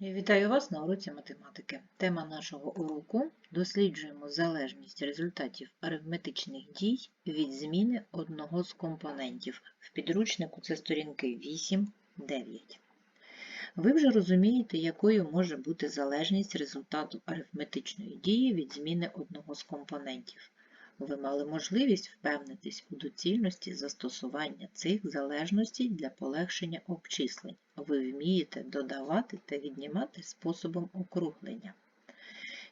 Вітаю вас на уроці математики. Тема нашого уроку досліджуємо залежність результатів арифметичних дій від зміни одного з компонентів. В підручнику це сторінки 8-9. Ви вже розумієте, якою може бути залежність результату арифметичної дії від зміни одного з компонентів. Ви мали можливість впевнитись у доцільності застосування цих залежностей для полегшення обчислень. Ви вмієте додавати та віднімати способом округлення.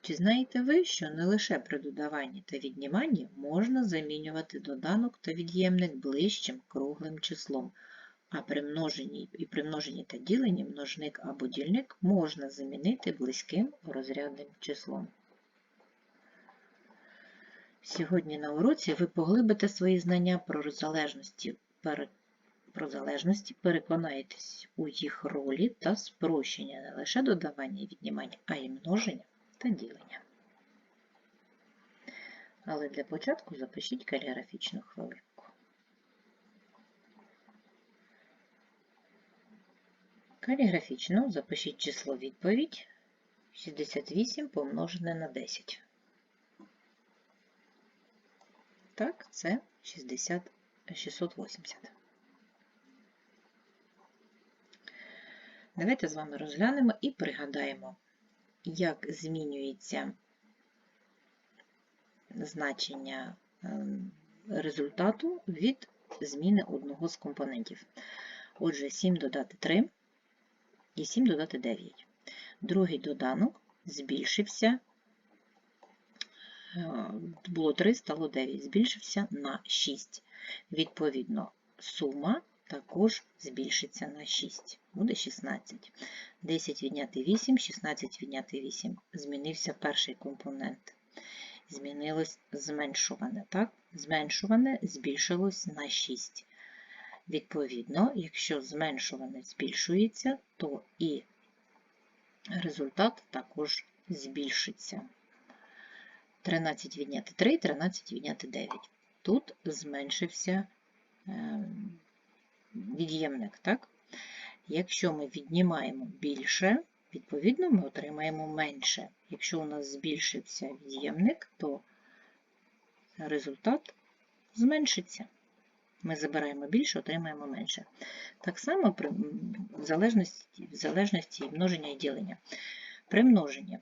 Чи знаєте ви, що не лише при додаванні та відніманні можна замінювати доданок та від'ємник ближчим круглим числом, а при множенні і при множенні та діленні множник або дільник можна замінити близьким розрядним числом. Сьогодні на уроці ви поглибите свої знання про залежності, про залежності, переконаєтесь у їх ролі та спрощення не лише додавання і віднімання, а й множення та ділення. Але для початку запишіть каліграфічну хвилинку. Каліграфічно запишіть число відповідь 68 помножене на 10. Так, це 60, 680. Давайте з вами розглянемо і пригадаємо, як змінюється значення ем, результату від зміни одного з компонентів. Отже, 7 додати 3 і 7 додати 9. Другий доданок збільшився Е, було 3, стало 9, збільшився на 6. Відповідно, сума також збільшиться на 6, буде 16. 10 відняти 8, 16 відняти 8. Змінився перший компонент. Змінилось зменшуване. так? Зменшуване збільшилось на 6. Відповідно, якщо зменшуване збільшується, то і результат також збільшиться. 13 відняти 3, 13 відняти 9. Тут зменшився ем, від'ємник. так? Якщо ми віднімаємо більше, відповідно, ми отримаємо менше. Якщо у нас збільшився від'ємник, то результат зменшиться. Ми забираємо більше, отримаємо менше. Так само при в залежності, в залежності множення і ділення. При множенні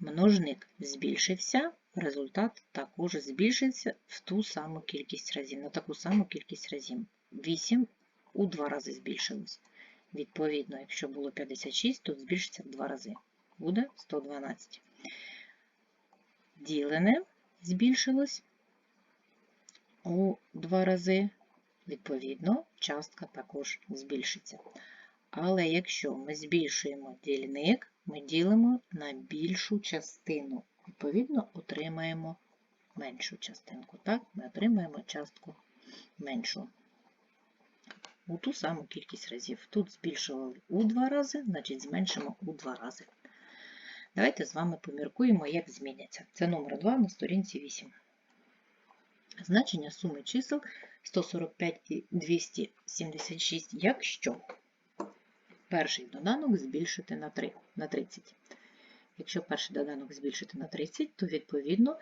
множник збільшився, результат також збільшиться в ту саму кількість разів, на таку саму кількість разів. 8 у 2 рази збільшилось. Відповідно, якщо було 56, то збільшиться в 2 рази. Буде 112. Ділене збільшилось у 2 рази. Відповідно, частка також збільшиться. Але якщо ми збільшуємо дільник, ми ділимо на більшу частину. Відповідно, отримаємо меншу частинку. Так, ми отримаємо частку меншу. У ту саму кількість разів. Тут збільшували у два рази, значить зменшимо у два рази. Давайте з вами поміркуємо, як зміняться. Це номер 2 на сторінці 8. Значення суми чисел 145 і 276, якщо перший доданок збільшити на 3, на 30. Якщо перший доданок збільшити на 30, то відповідно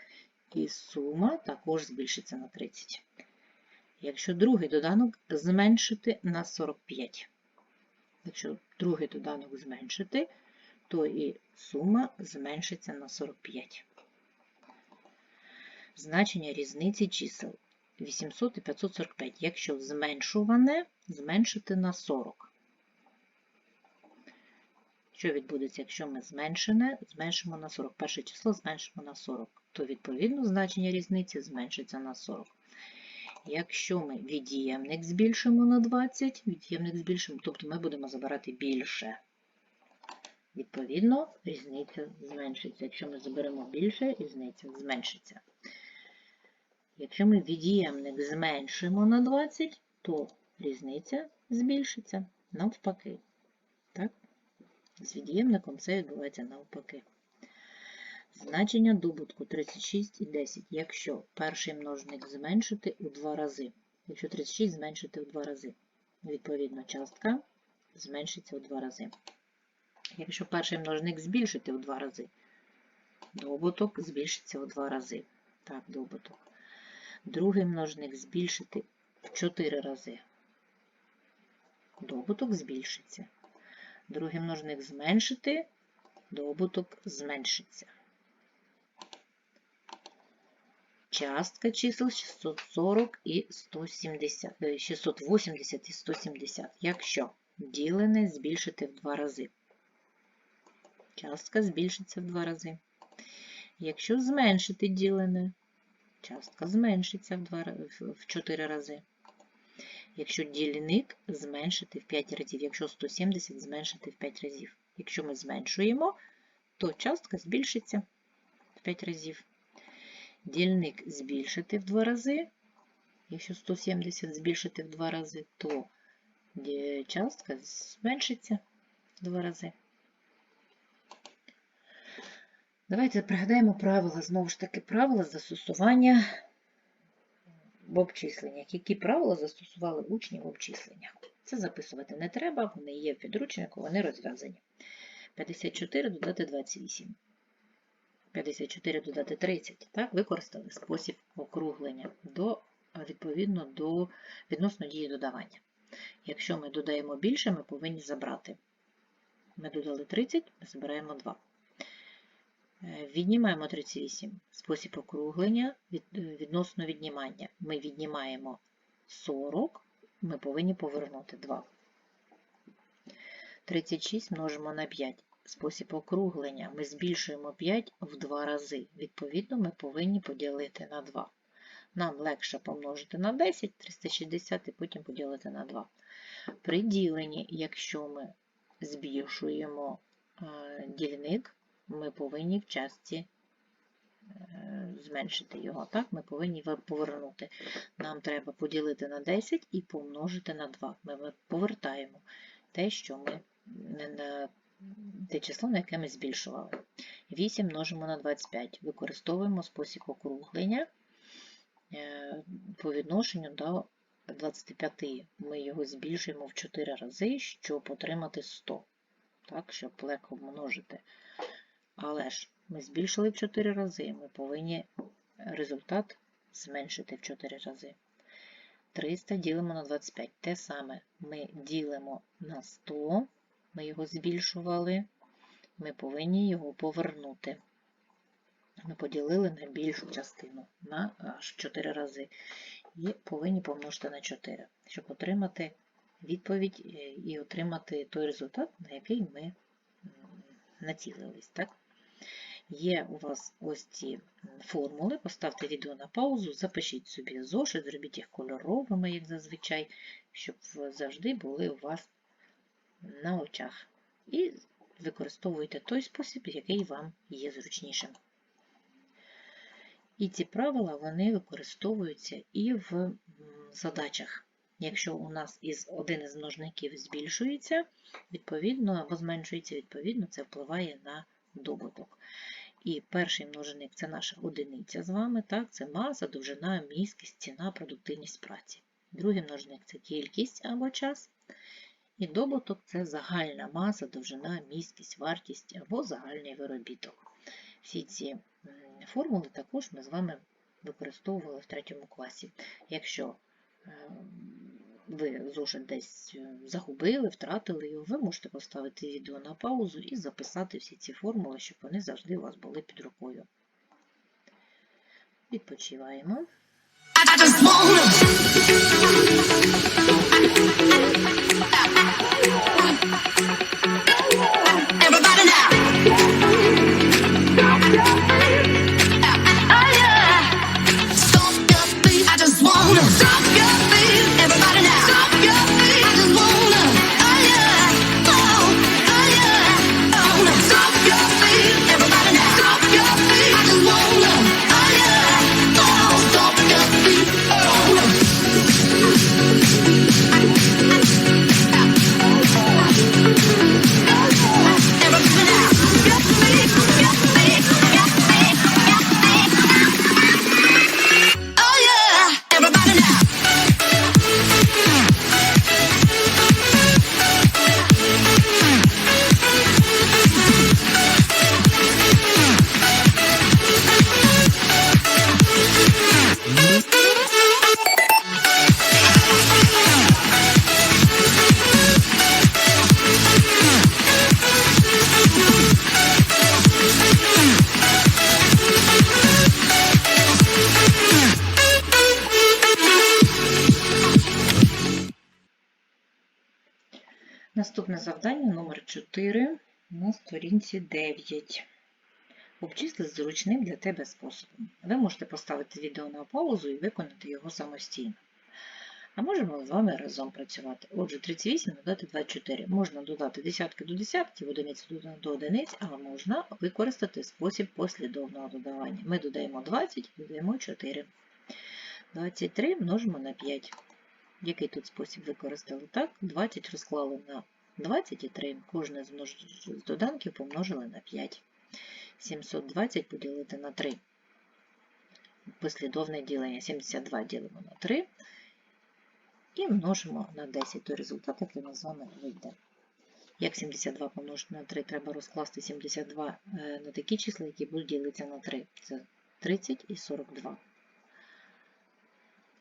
і сума також збільшиться на 30. Якщо другий доданок зменшити на 45. Якщо другий доданок зменшити, то і сума зменшиться на 45. Значення різниці чисел 800 і 545. Якщо зменшуване, зменшити на 40. Що відбудеться, якщо ми зменшене, зменшимо на 41 число, зменшимо на 40, то відповідно значення різниці зменшиться на 40. Якщо ми від'ємник збільшимо на 20, від'ємник збільшимо, тобто ми будемо забирати більше. Відповідно, різниця зменшиться. Якщо ми заберемо більше, різниця зменшиться. Якщо ми від'ємник зменшимо на 20, то різниця збільшиться навпаки. З від'ємником це відбувається навпаки. Значення добутку 36 і 10, якщо перший множник зменшити у два рази. Якщо 36 зменшити у два рази. Відповідно, частка зменшиться у два рази. Якщо перший множник збільшити у два рази, добуток збільшиться у два рази. Так, добуток. Другий множник збільшити в 4 рази. Добуток збільшиться. Другий множник зменшити, добуток зменшиться. Частка чисел 640 і 170, е, 680 і 170. Якщо ділене збільшити в два рази. Частка збільшиться в два рази. Якщо зменшити ділене, частка зменшиться в 4 рази. Якщо дільник зменшити в 5 разів, якщо 170 зменшити в 5 разів. Якщо ми зменшуємо, то частка збільшиться в 5 разів. Дільник збільшити в 2 рази. Якщо 170 збільшити в 2 рази, то частка зменшиться в 2 рази. Давайте пригадаємо правила, знову ж таки, правила застосування в обчисленнях. Які правила застосували учні в обчисленнях? Це записувати не треба, вони є в підручнику, вони розв'язані. 54 додати 28. 54 додати 30. Так, використали спосіб округлення до, відповідно до відносно дії додавання. Якщо ми додаємо більше, ми повинні забрати. Ми додали 30, ми забираємо 2. Віднімаємо 38. Спосіб округлення е, відносно віднімання. Ми віднімаємо 40, ми повинні повернути 2. 36 множимо на 5. Спосіб округлення. Ми збільшуємо 5 в 2 рази. Відповідно, ми повинні поділити на 2. Нам легше помножити на 10, 360 і потім поділити на 2. При діленні, якщо ми збільшуємо е, дільник, ми повинні в частці е, зменшити його. Так, ми повинні повернути. Нам треба поділити на 10 і помножити на 2. Ми повертаємо те, що ми не те число, на яке ми збільшували. 8 множимо на 25. Використовуємо спосіб округлення е, по відношенню до 25. Ми його збільшуємо в 4 рази, щоб отримати 100. Так, щоб легко множити. Але ж ми збільшили в 4 рази, ми повинні результат зменшити в 4 рази. 300 ділимо на 25. Те саме ми ділимо на 100, ми його збільшували, ми повинні його повернути. Ми поділили на більшу частину на аж 4 рази. І повинні помножити на 4, щоб отримати відповідь е, і отримати той результат, на який ми націлились. Так? Є у вас ось ці формули, поставте відео на паузу, запишіть собі зошит, зробіть їх кольоровими, як зазвичай, щоб завжди були у вас на очах. І використовуйте той спосіб, який вам є зручнішим. І ці правила вони використовуються і в задачах. Якщо у нас із один із множників збільшується, відповідно, або зменшується, відповідно, це впливає на добуток. І перший множник це наша одиниця з вами, так, це маса, довжина, міськість, ціна, продуктивність праці. Другий множник це кількість або час. І добуток це загальна маса, довжина, міськість, вартість або загальний виробіток. Всі ці формули також ми з вами використовували в третьому класі. Якщо е, ви зошит десь е, загубили, втратили його, ви можете поставити відео на паузу і записати всі ці формули, щоб вони завжди у вас були під рукою. Відпочиваємо. Thank just 4 на сторінці 9. Обчисли зручним для тебе способом. Ви можете поставити відео на паузу і виконати його самостійно. А можемо з вами разом працювати. Отже, 38 додати 24. Можна додати десятки до десятків, одиниці до- одиниць, а можна використати спосіб послідовного додавання. Ми додаємо 20 і додаємо 4. 23 множимо на 5. Який тут спосіб використали? Так, 20 розклали на 23, кожне з доданків помножили на 5. 720 поділити на 3. Послідовне ділення 72 ділимо на 3 і множимо на 10 той результат, який нас з вами вийде. Як 72 помножити на 3, треба розкласти 72 е, на такі числа, які будуть ділитися на 3. Це 30 і 42.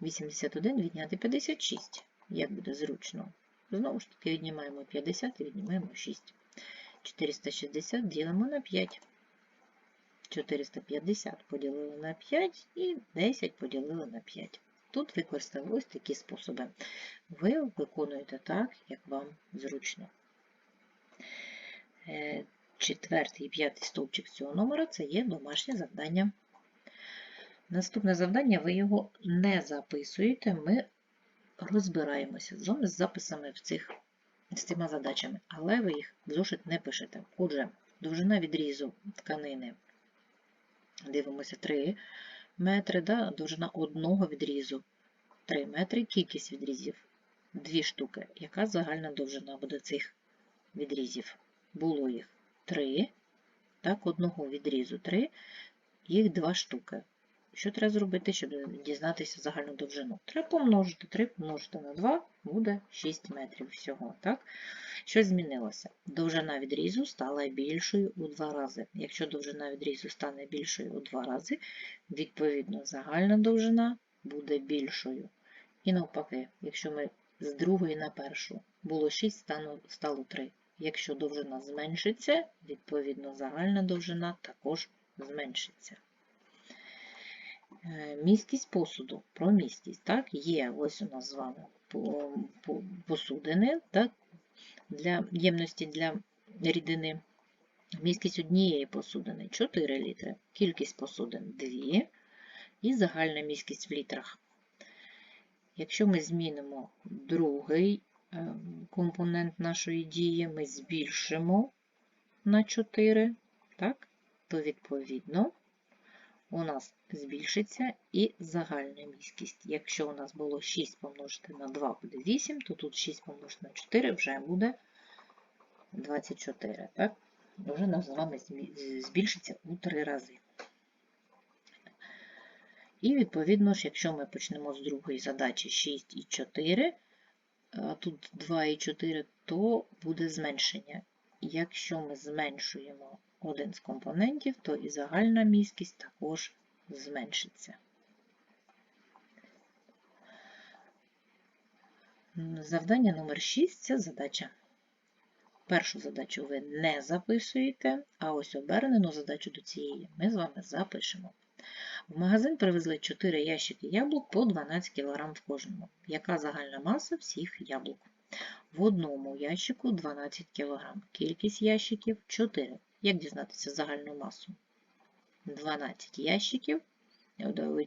81 відняти 56. Як буде зручно? Знову ж таки, віднімаємо 50 і віднімаємо 6. 460 ділимо на 5. 450 поділили на 5 і 10 поділили на 5. Тут використали ось такі способи. Ви виконуєте так, як вам зручно. Е, Четвертий і п'ятий стовпчик цього номера це є домашнє завдання. Наступне завдання ви його не записуєте, ми розбираємося з записами в цих, з цими задачами, але ви їх в зошит не пишете. Отже, довжина відрізу тканини, дивимося 3 метри, да? довжина одного відрізу 3 метри, кількість відрізів 2 штуки. Яка загальна довжина буде цих відрізів? Було їх 3, так, одного відрізу 3, їх 2 штуки. Що треба зробити, щоб дізнатися загальну довжину? Треба помножити 3 помножити на 2 буде 6 метрів всього. Так? Що змінилося? Довжина відрізу стала більшою у 2 рази. Якщо довжина відрізу стане більшою у 2 рази, відповідно загальна довжина буде більшою. І навпаки, якщо ми з другої на першу було 6, стало 3. Якщо довжина зменшиться, відповідно загальна довжина також зменшиться. Е, Місткість посуду. Про місткість. Так, є ось у нас з вами по- по- посудини так, для ємності для рідини. Місткість однієї посудини 4 літри. Кількість посудин 2 і загальна міськість в літрах. Якщо ми змінимо другий е, компонент нашої дії, ми збільшимо на 4, так, то відповідно у нас збільшиться і загальна міськість. Якщо у нас було 6 помножити на 2 буде 8, то тут 6 помножити на 4 вже буде 24. Так? Вже нас з вами збільшиться у 3 рази. І відповідно ж, якщо ми почнемо з другої задачі 6 і 4, а тут 2 і 4, то буде зменшення. Якщо ми зменшуємо один з компонентів, то і загальна міськість також зменшиться. Завдання номер 6 це задача. Першу задачу ви не записуєте, а ось обернену задачу до цієї ми з вами запишемо. В магазин привезли 4 ящики яблук по 12 кг в кожному. Яка загальна маса всіх яблук? В одному ящику 12 кг. Кількість ящиків 4. Як дізнатися загальну масу? 12 ящиків,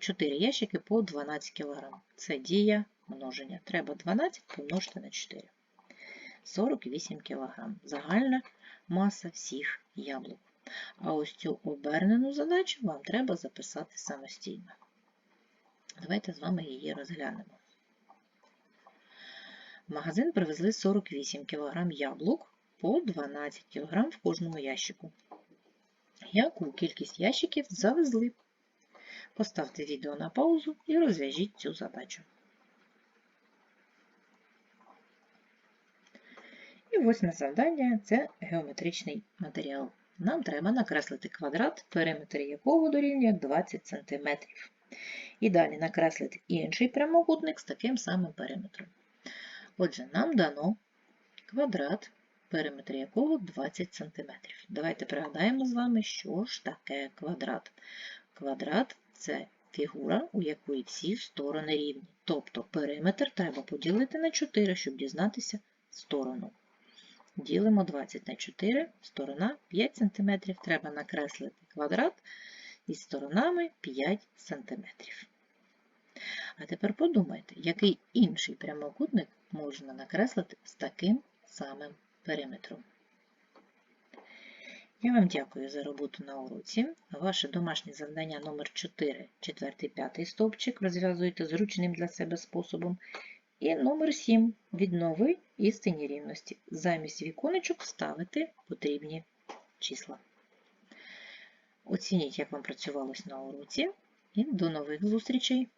4 ящики по 12 кг. Це дія множення. Треба 12 помножити на 4. 48 кг. Загальна маса всіх яблук. А ось цю обернену задачу вам треба записати самостійно. Давайте з вами її розглянемо. В магазин привезли 48 кг яблук по 12 кг в кожному ящику. Яку кількість ящиків завезли? Поставте відео на паузу і розв'яжіть цю задачу. І восьме завдання це геометричний матеріал. Нам треба накреслити квадрат, периметр якого дорівнює 20 см. І далі накреслити інший прямокутник з таким самим периметром. Отже, нам дано квадрат, периметр якого 20 см. Давайте пригадаємо з вами, що ж таке квадрат. Квадрат це фігура, у якої всі сторони рівні. Тобто периметр треба поділити на 4, щоб дізнатися сторону. ділимо 20 на 4, сторона 5 см. Треба накреслити квадрат із сторонами 5 см. А тепер подумайте, який інший прямокутник можна накреслити з таким самим периметром. Я вам дякую за роботу на уроці. Ваше домашнє завдання номер 4, 4, 5 стовпчик розв'язуєте зручним для себе способом. І номер 7 віднови істинні рівності. Замість віконечок ставити потрібні числа. Оцініть, як вам працювалось на уроці, і до нових зустрічей!